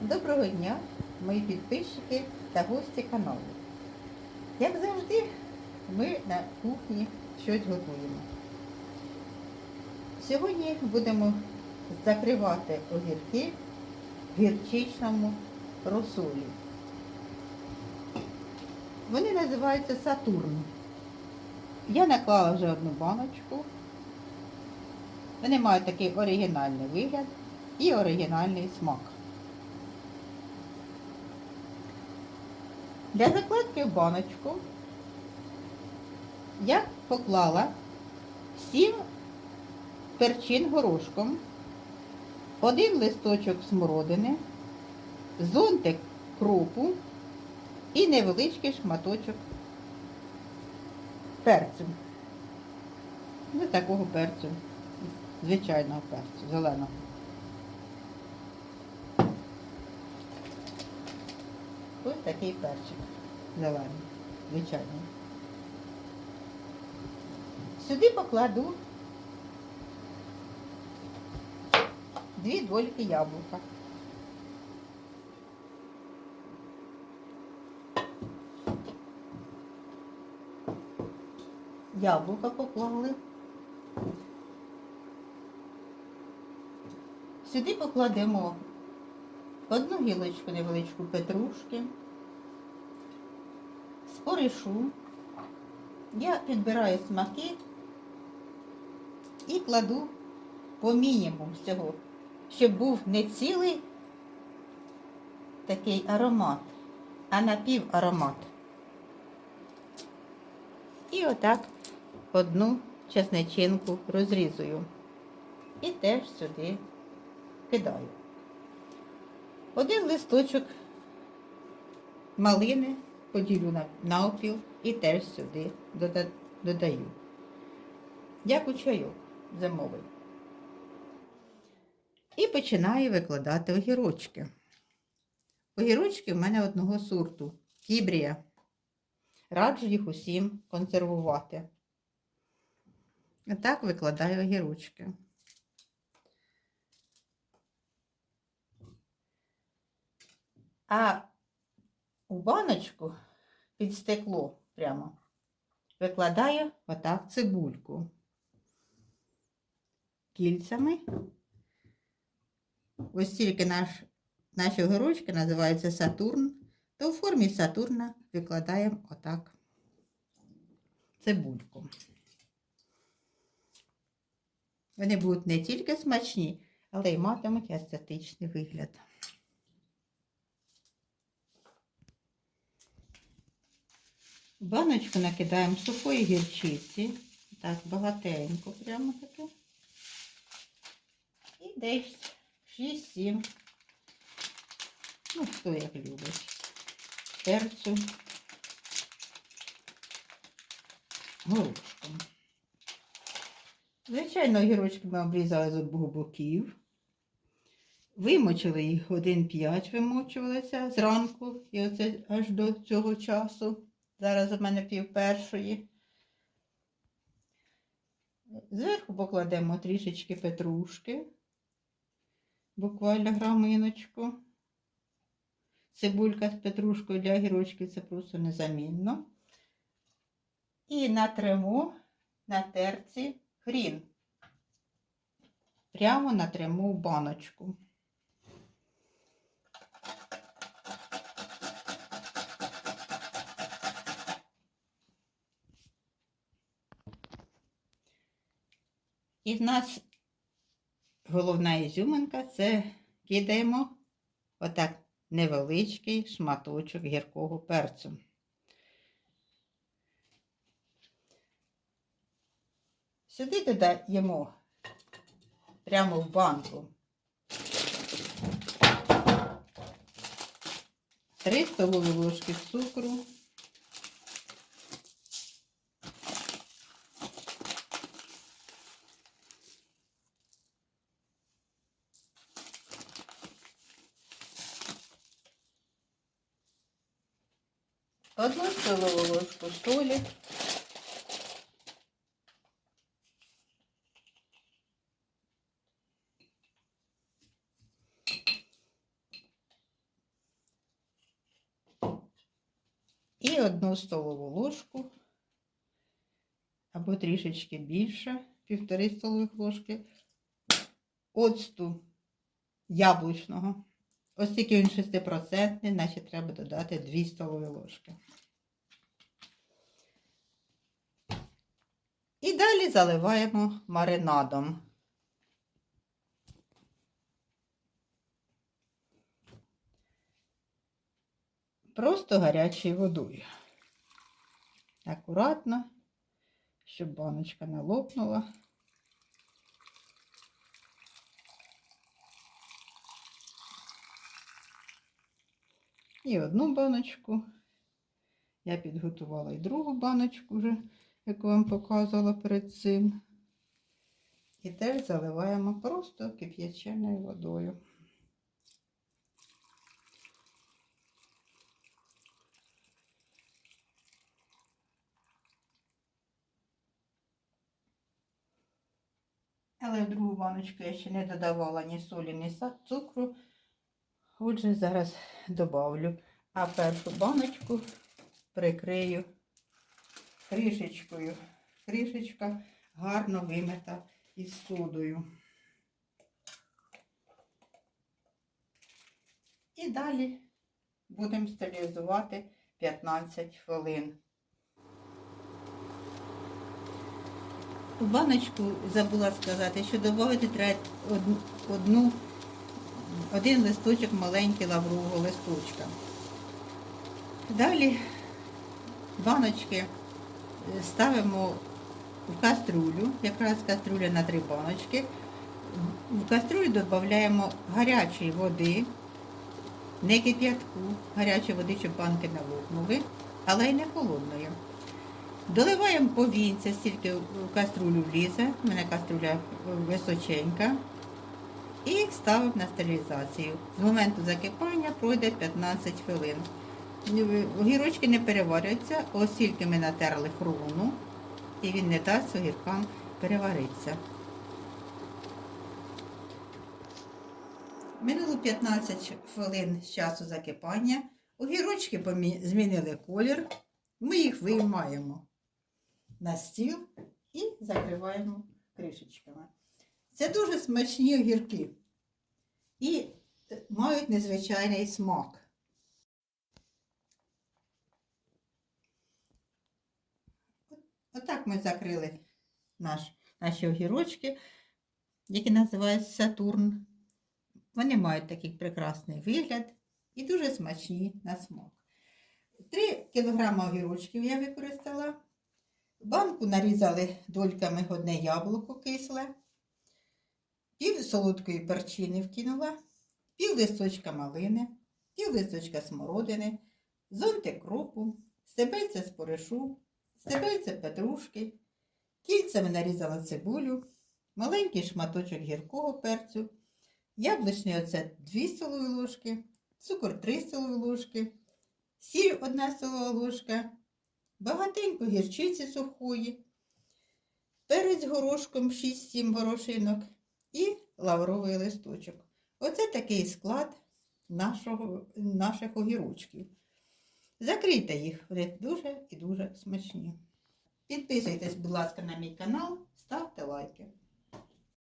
Доброго дня, мої підписчики та гості каналу. Як завжди, ми на кухні щось готуємо. Сьогодні будемо закривати огірки в гірчичному розсолі. Вони називаються Сатурн. Я наклала вже одну баночку. Вони мають такий оригінальний вигляд і оригінальний смак. Для закладки в баночку я поклала 7 перчин горошком, один листочок смородини, зонтик кропу і невеличкий шматочок перцю. Не такого перцю, звичайного перцю, зеленого. Ось такий перчик зелений, звичайний. Сюди покладу дві дольки яблука. Яблука поклали. Сюди покладемо одну гілочку невеличку петрушки, споришу. Я підбираю смаки і кладу по мінімуму всього, щоб був не цілий такий аромат, а напіваромат. І отак одну чесничинку розрізую. І теж сюди кидаю. Один листочок малини поділю на навпіл і теж сюди дода- додаю. Як у чайок зимовий. І починаю викладати огірочки. Огірочки в мене одного сорту. Кібрія. Раджу їх усім консервувати. Отак викладаю огірочки. А у баночку під стекло прямо викладаю отак цибульку. Кільцями. Ось тільки наш, наші огірочки називаються Сатурн, то в формі Сатурна викладаємо отак цибульку. Вони будуть не тільки смачні, але й матимуть естетичний вигляд. Баночку накидаємо сухої гірчиці. Так, багатенько прямо таке. І десь 6-7. Ну, хто як любить. Перцю. Горошком. Звичайно, огірочки ми обрізали з обох боків. Вимочили їх годин 5 вимочувалися зранку і оце аж до цього часу. Зараз у мене пів першої. Зверху покладемо трішечки петрушки, буквально граминочку. Цибулька з петрушкою для огірочків це просто незамінно. І натримо на терці хрін. Прямо натримо в баночку. І в нас головна ізюминка це кидаємо отак невеличкий шматочок гіркого перцю. Сюди додаємо прямо в банку 3 столові ложки цукру. Одну столову ложку солі. І одну столову ложку, або трішечки більше, півтори столових ложки, оцту яблучного. Оскільки він 6%, значить треба додати 2 столові ложки. І далі заливаємо маринадом. Просто гарячою водою. Акуратно, щоб баночка не лопнула. І одну баночку. Я підготувала і другу баночку вже, яку вам показувала перед цим. І теж заливаємо просто кип'яченою водою. Але в другу баночку я ще не додавала ні солі, ні цукру. Отже, зараз добавлю. А першу баночку прикрию кришечкою. Кришечка гарно вимита із содою. І далі будемо стерилізувати 15 хвилин. У баночку забула сказати, що додати треба одну, одну, один листочок маленький лаврового листочка. Далі баночки е, ставимо в каструлю, якраз каструля на три баночки. В каструлю додаємо гарячої води, не кип'ятку, гарячої води, щоб банки не лопнули, але й не холодної. Доливаємо повінця, стільки в каструлю влізе, у мене каструля височенька. І ставимо на стерилізацію. З моменту закипання пройде 15 хвилин. Огірочки не переварюються, оскільки ми натерли хрону, і він не дасть огіркам переваритися. Минуло 15 хвилин з часу закипання. Огірочки змінили колір. Ми їх виймаємо на стіл і закриваємо кришечками. Це дуже смачні огірки і е, мають незвичайний смак. Отак ми закрили наш, наші огірочки, які називаються Сатурн. Вони мають такий прекрасний вигляд і дуже смачні на смак. 3 кг огірочків я використала. Банку нарізали дольками одне яблуко кисле, пів солодкої перчини вкинула, пів листочка малини, пів листочка смородини, зонтик кропу, стебельце споришу, стебельце петрушки, кільцями нарізала цибулю, маленький шматочок гіркого перцю, яблучний оцет 2 столові ложки, цукор 3 столові ложки, сіль 1 столова ложка, багатенько гірчиці сухої, перець горошком 6-7 горошинок і лавровий листочок. Оце такий склад нашого, наших огірочків. Закрийте їх, вони дуже і дуже смачні. Підписуйтесь, будь ласка, на мій канал, ставте лайки.